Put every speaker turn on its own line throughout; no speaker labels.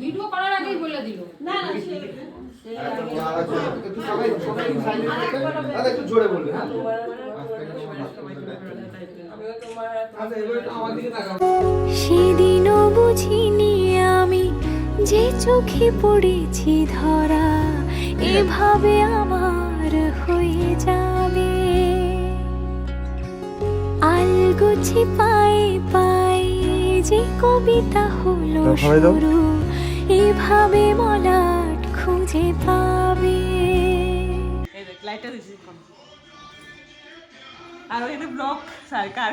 Video করার আগেই বলে দিল।
না না সে
একটু সবাই সবাই সাইলেন্ট দাদা একটু জোরে বলবে হ্যাঁ? আচ্ছা এবার একটু আমার দিকে তাকাও।
সেদিনও বুঝিনি আমি যে চোখে পড়েছি ধরা এভাবে আমার হয়ে যাবে। আলগোছি পায়ে পায়ে যে কবিতা হলো
সবাই
শুরু এভাবে মলাট খুঁজে পাবে।
আর ওখানে ব্লক সরকার।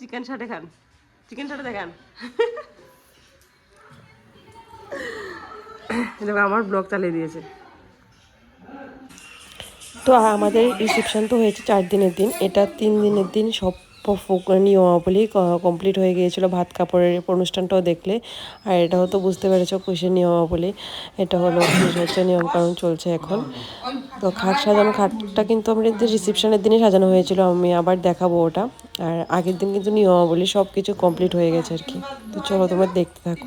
চিকেন সাটে খান চিকেন সাটে দেখান। দেখো আমার ব্লগ চালিয়ে দিয়েছে।
তো আমাদের রিসেপশন তো হয়েছে চার দিনের দিন। এটা তিন দিনের দিন সব নিয়মাবলী কমপ্লিট হয়ে গিয়েছিল। ভাত কাপড়ের অনুষ্ঠানটাও দেখলে। আর এটা হয়তো বুঝতে পেরেছ কুশের নিয়মাবলী। এটা হলো হচ্ছে নিয়মকানুন চলছে এখন। তো খাট সাজানো, খাটটা কিন্তু আমাদের রিসেপশনের দিনে সাজানো হয়েছিল, আমি আবার দেখাবো ওটা। আর আগের দিন কিন্তু নিয়মাবলী সব কিছু কমপ্লিট হয়ে গেছে আর কি। তো চলো তোমরা দেখতে থাকো।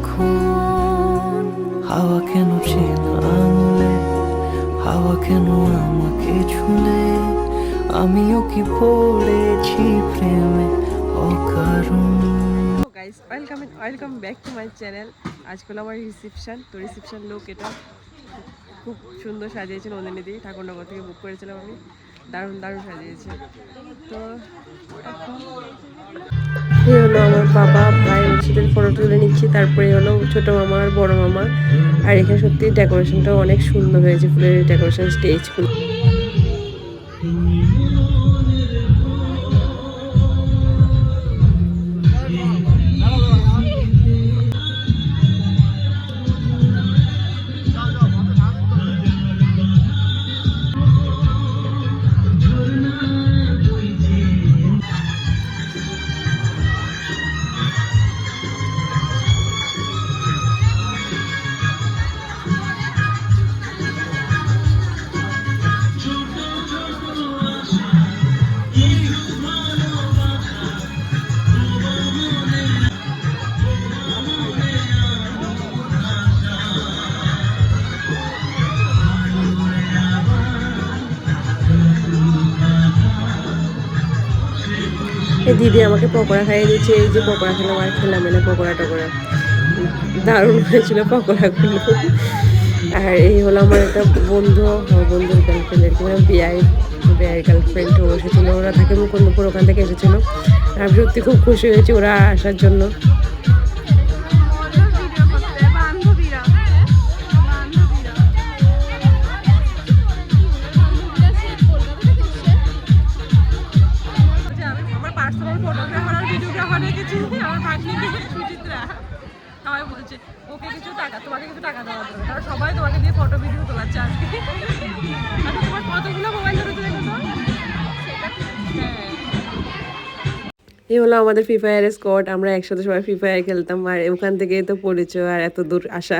সারাক্ষণ
হাওয়া কেন চেনা আঙুলে? হাওয়া কেন আমাকে ছুলে? আমিও কি পড়েছি প্রেমে? অকারণ।
Guys welcome welcome back to my channel আজকে হলো আমার রিসেপশন তো রিসেপশন লোক এটা খুব সুন্দর সাজিয়েছে নন্দিনী ঠাকুরনগর থেকে বুক করেছিলাম আমি। দারুণ দারুণ সাজিয়েছে। তো
এই হলো আমার বাবা ভাই ফটো তুলে নিচ্ছি। তারপরে হলো ছোট মামা আর বড় মামা। আর এখানে সত্যি ডেকোরেশনটা অনেক সুন্দর হয়েছে। ফুলের ডেকোরেশন স্টেজ এই দিদি আমাকে পকোড়া খাইয়ে দিচ্ছে এই যে পকোড়া খেলাম আর খেলাম না পকোড়া টকোড়া। দারুণ হয়েছিল পকোড়াগুলো। আর এই হলো আমার একটা বন্ধু বন্ধুর গার্লফ্রেন্ড আর কি মানে বিয়াই বিয়ার গার্লফ্রেন্ড ও এসেছিল। ওরা থাকে মুকুন্দপুর, ওখান থেকে এসেছিল। আর সত্যি খুব খুশি হয়েছি ওরা আসার জন্য।
আর ভিডিওগ্রাফার আমার সুচিত্রা সবাই বলছে, ওকে কিছু টাকা, তোমাকে কিছু টাকা দেওয়া কারণ সবাই তোমাকে দিয়ে ফটো ভিডিও তোলাচ্ছে আজকে। আচ্ছা তোমার কতগুলো মোবাইল ধরেছে দেখো তো? হ্যাঁ
এই হলো আমাদের ফ্রি ফায়ারের স্কোয়াড আমরা একসাথে সবাই ফ্রি ফায়ার খেলতাম, আর ওখান থেকে তো পরিচয় আর এত দূর আসা।